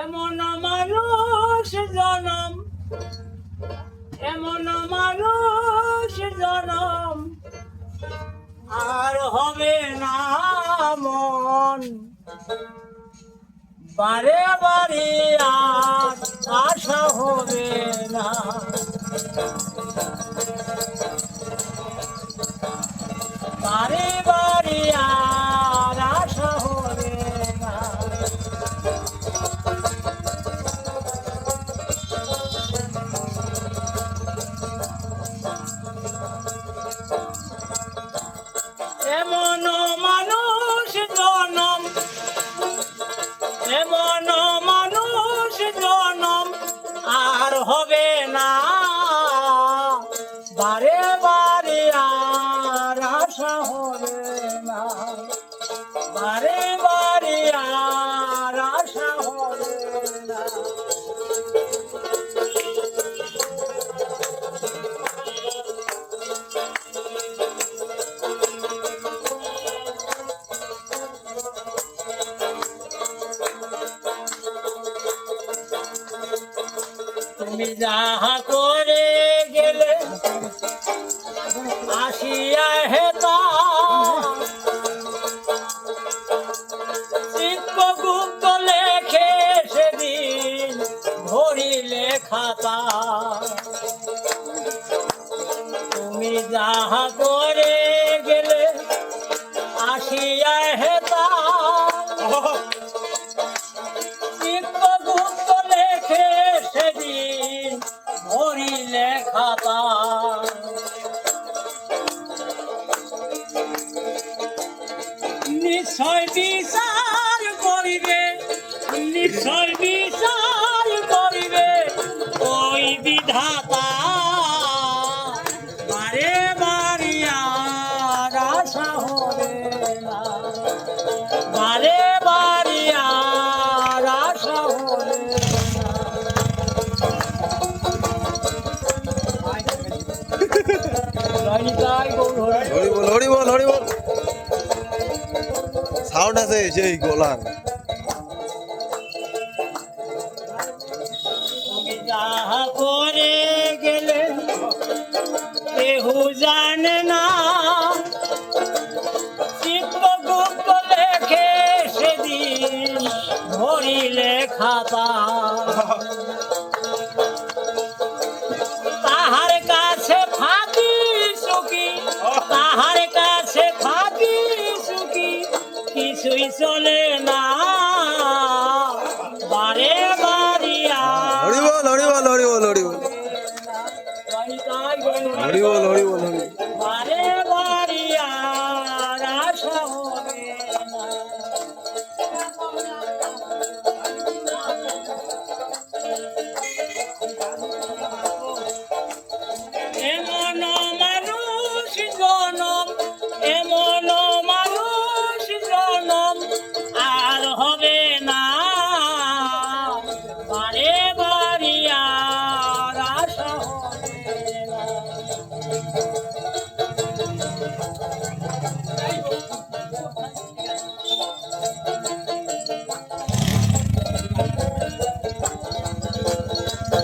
এমন মানুষ জনম, এমন মানুষ জনম। আর হবে না মন। বারে বারে আর আশা হবে না। বারে আর আশা হবে না। বারে বারে আর আশা হবে না। তুমি যাহা আসিয়া হেতা চিত্রগুপ্ত লেখে সেদিন ভরিলে খাতা। তুমি যাহা করে গেলে আসিয়া হেতা চিত্রগুপ্ত নিশ্চয় বিচার করিবে, নিশ্চয় বিচার করিবে। ওই বিধাতা বারে বারে বারিয়ার আশা হবে না। হরি। হরি বল হরি বল হরি বল। সাউন্ড আছে সেই গোলার। করে গেলে, কেহু জানে না। সেদিন খাতা। তাহার কাছে ফাঁকি সুখী, তাহার কিছুই চলে না। বারে বারিয়া হরি বল হরি বল হরি বল হরি বল। হরি বল হরি বল হরি বারে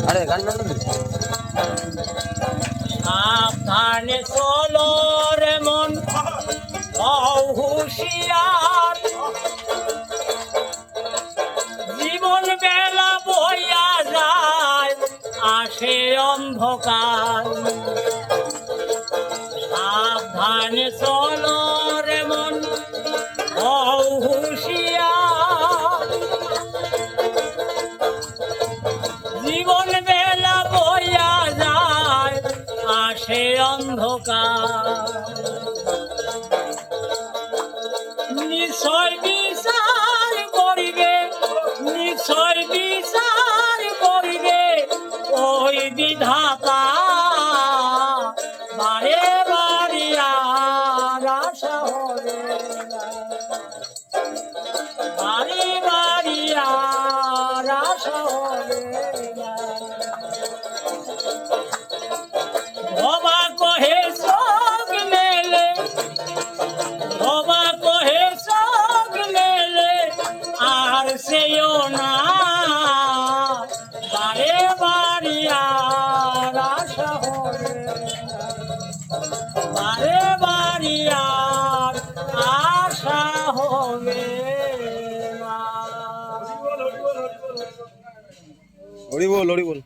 আরে গান রে মন। হুঁশিয়ার। জীবন বেলা বইয়া যায় আসে অন্ধকার। সাবধানে চলো রে মন হুশিয়া জীবন বেলা বইয়া যায় আসে অন্ধকার। নিশ্চয় ভবা কহে সব মেলে ভবা কহে সব হরি বল হরি বল।